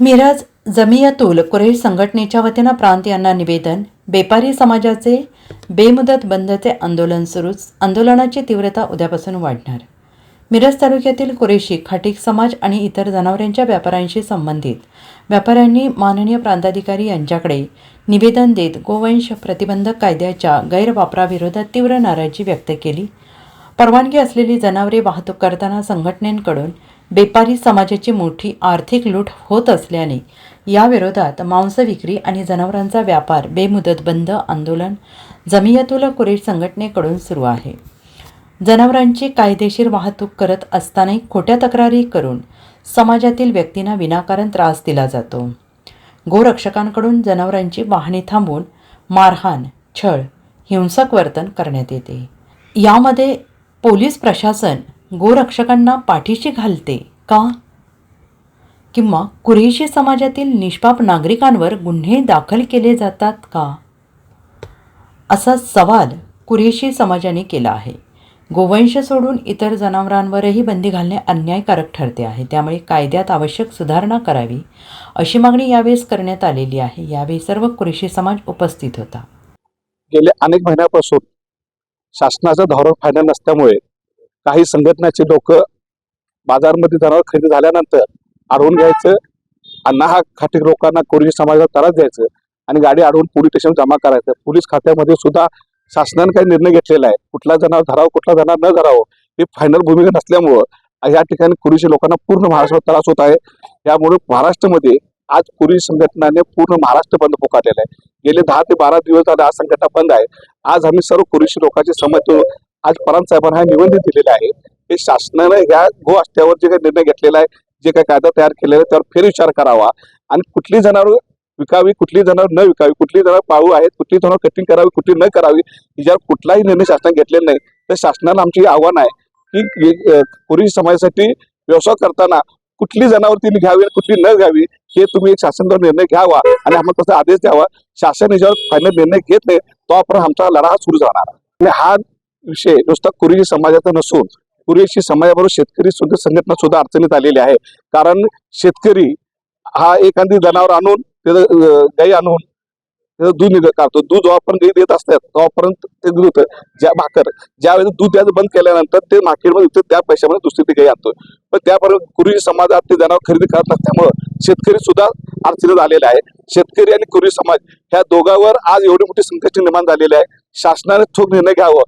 Miraj जमियातुल Quraysh संघटनेच्या वतीनं प्रांत यांना निवेदन बेपारी समाजाचे बेमुदत बंदचे आंदोलन सुरूच आंदोलनाची तीव्रता उद्यापासून वाढणार. मिरज तालुक्यातील कुरेशी खाटीक समाज आणि इतर जनावरांच्या व्यापाऱ्यांशी संबंधित व्यापाऱ्यांनी माननीय प्रांताधिकारी यांच्याकडे निवेदन देत गोवंश प्रतिबंधक कायद्याच्या गैरवापराविरोधात तीव्र नाराजी व्यक्त केली. परवानगी असलेली जनावरे वाहतूक करताना संघटनेकडून बेपारी समाजाची मोठी आर्थिक लूट होत असल्याने याविरोधात मांस विक्री आणि जनावरांचा व्यापार बेमुदत बंद आंदोलन जमियतुल कुरेश संघटनेकडून सुरू आहे. जनावरांची कायदेशीर वाहतूक करत असतानाही खोट्या तक्रारी करून समाजातील व्यक्तींना विनाकारण त्रास दिला जातो. गोरक्षकांकडून जनावरांची वाहने थांबवून मारहाण छळ हिंसक वर्तन करण्यात येते. यामध्ये पोलीस प्रशासन गोरक्षकांना पाठीशी घालते का? किंवा कुरेशी समाजातील निष्पाप नागरिकांवर गुन्हे दाखल केले जातात का? असा सवाल कुरेशी समाजाने केला आहे. गोवंश सोडून इतर जनावरांवरही बंदी घालणे अन्यायकारक ठरते आहे. त्यामुळे कायद्यात आवश्यक सुधारणा करावी अशी मागणी यावेळेस करण्यात आलेली आहे. यावेळी सर्व कुरेशी समाज उपस्थित होता. गेल्या अनेक महिन्यापासून शासनाचं धोरण फायनल नसल्यामुळे काही संघटनाचे लोक बाजारमध्ये जनावर खरेदी झाल्यानंतर अडवून घ्यायचं. अण्णा हा खाटी लोकांना कोरी समाजाला त्रास द्यायचं आणि गाडी अडवून पोलीस स्टेशन जमा करायचं. पोलीस खात्यामध्ये सुद्धा शासनाने काही निर्णय घेतलेला आहे. कुठला जनावर धरावं कुठला जनावर न धरावं ही फायनल भूमिका नसल्यामुळं या ठिकाणी कुरीशी लोकांना पूर्ण महाराष्ट्रात त्रास होत आहे. त्यामुळे महाराष्ट्रामध्ये आज कुरी संघटनाने पूर्ण महाराष्ट्र बंद पुकारलेला आहे. गेले दहा ते बारा दिवस झाले आज संघटना बंद आहे. आज आम्ही सर्व कुरीशी लोकांचे समज आज परांत साहेबांना हा निवेदन दिलेले आहे. हे शासनानं ह्या गो असत्यावर जे काही निर्णय घेतलेला आहे जे काही कायदा तयार केलेला आहे त्यावर फेरविचार करावा. आणि कुठली जनावर विकावी कुठली जनावर न विकावी कुठली जनावर पाळू आहेत कुठली जनावर कटिंग करावी कुठली न करावी याच्यावर कुठलाही निर्णय शासनाने घेतलेला नाही. तर शासनाला आमची आव्हान आहे की अं, समाजासाठी व्यवसाय करताना कुठली जनावर तिने घ्यावी कुठली न घ्यावी हे तुम्ही एक शासनाचा निर्णय घ्यावा आणि आम्हाला तसा आदेश द्यावा. शासन याच्यावर फायनल निर्णय घेत नाही तो आपण आमचा लढा हा सुरू जाणार आणि हा विषय नुसता कुरेशी समाजाचा नसून कुरेशी समाजाबरोबर शेतकरी सुद्धा संघटना सुद्धा अडचणीत आलेली आहे. कारण शेतकरी हा एखादी जनावर आणून त्याचं गाई आणून त्याचं दूध निघ काढतो. दूध जेव्हा आपण गाई देत असतात तोपर्यंत ते दूध होतं. ज्या भाकर ज्यावेळेस दूध द्यायचं बंद केल्यानंतर ते मार्केटमध्ये विकतं त्या पैशामध्ये दुसरी ती गाई आणतो पण त्यापर्यंत कुरी समाजात ते जनावर खरेदी करत नसल्यामुळं शेतकरी सुद्धा अडचणीत आलेला आहे. शेतकरी आणि कुरी समाज ह्या दोघांवर आज एवढी मोठी संकट निर्माण झालेली आहे. शासनाने ठोक निर्णय घ्यावं.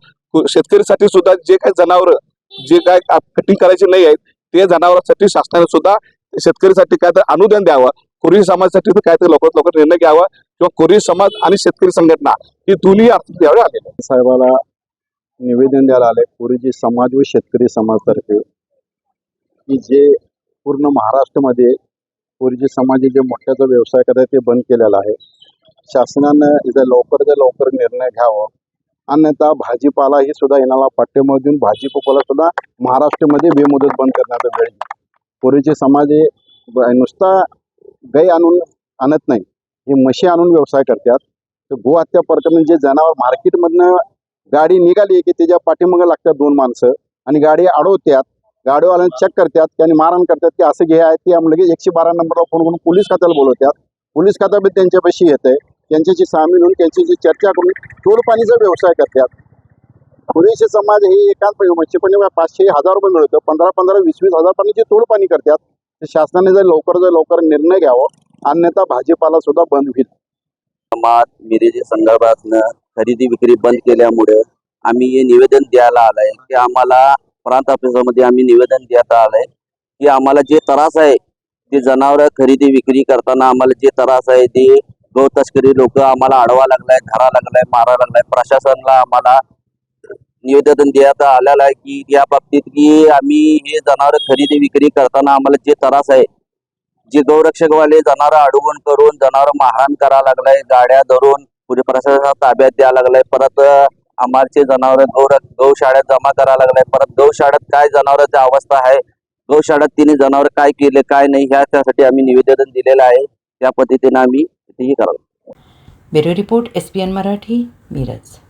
शेतकरीसाठी सुद्धा जे काही जनावर जे काय कटिंग करायचे नाही आहेत ते जनावरांसाठी शासनाने सुद्धा शेतकरीसाठी काय तर अनुदान द्यावं. कुरी समाजासाठी तर काय तर लवकरात लवकर निर्णय घ्यावा किंवा कुरी समाज आणि शेतकरी संघटना ही दोन्ही यावेळी आलेली साहेबाला निवेदन द्यायला आले कोरीजी समाज व शेतकरी समाजातर्फे की जे पूर्ण महाराष्ट्रामध्ये कोरीजी समाज जे मोठ्याचा व्यवसाय करतात ते बंद केलेला आहे. शासनानं इथं लवकरात लवकर निर्णय घ्यावा. अन्यथा भाजीपाला ही सुद्धा येणारा पाठ्यमध्ये देऊन भाजीपाला सुद्धा महाराष्ट्रामध्ये बेमुदत बंद करण्याचा वेळ पूर्वीचे समाज हे नुसता गाई आणून आणत नाही. हे म्हशी आणून व्यवसाय करतात. तर गोहत्या प्रकरण जे जनावर मार्केटमधनं गाडी निघाली की त्याच्या पाठीमागं लागतात दोन माणसं आणि गाडी अडवत्यात गाडीवाल्यानं चेक करतात की आणि मारण करतात की असं घे आहे ते आम्ही लगेच एकशे बारा नंबरला फोन करून पोलीस खात्याला बोलवतात. पोलीस खात्या बी त्यांच्यापाशी येते त्यांच्याशी सामील होऊन त्यांच्याशी चर्चा करून तोडपाणीचा व्यवसाय करतात पुरेशी समाज हे एकाच म्हणजे पण पाचशे हजार रुपये मिळतं पंधरा पंधरा वीस वीस हजार पाण्याची तोडपाणी करतात तर शासनाने जर लवकर जर लवकर निर्णय घ्यावा अन्यथा भाजीपाला सुद्धा बंद होईल. समाज मिरेजी संदर्भातनं खरेदी विक्री बंद केल्यामुळे आम्ही हे निवेदन द्यायला आलंय की आम्हाला प्रांत ऑफिसमध्ये आम्ही निवेदन द्यायला आलंय की आम्हाला जे त्रास आहे ते जनावर खरेदी विक्री करताना आम्हाला जे त्रास आहे ते गौ तस्करी लोक आम्हाला अडवा लागलाय धरा लागलाय मारा लागलाय. प्रशासनाला आम्हाला निवेदन देण्यात आलेलं आहे की या बाबतीत की आम्ही हे जनावर खरेदी विक्री करताना आम्हाला जे त्रास आहे जे गौरक्षकवाले जनावर अडवून करून जनावर मारहाण करा लागलाय गाड्या धरून पुढे प्रशासनाला ताब्यात द्या लागलाय. परत आम्हाचे जनावर गौ गौशाळेत जमा करा लागलाय. परत गौशाळेत काय जनावरांची अवस्था आहे गौशाळेत तिने जनावर काय केले काय नाही ह्या त्यासाठी आम्ही निवेदन दिलेलं आहे. त्या पद्धतीने आम्ही तेही करावं. Bureau report S P N Marathi Miraj.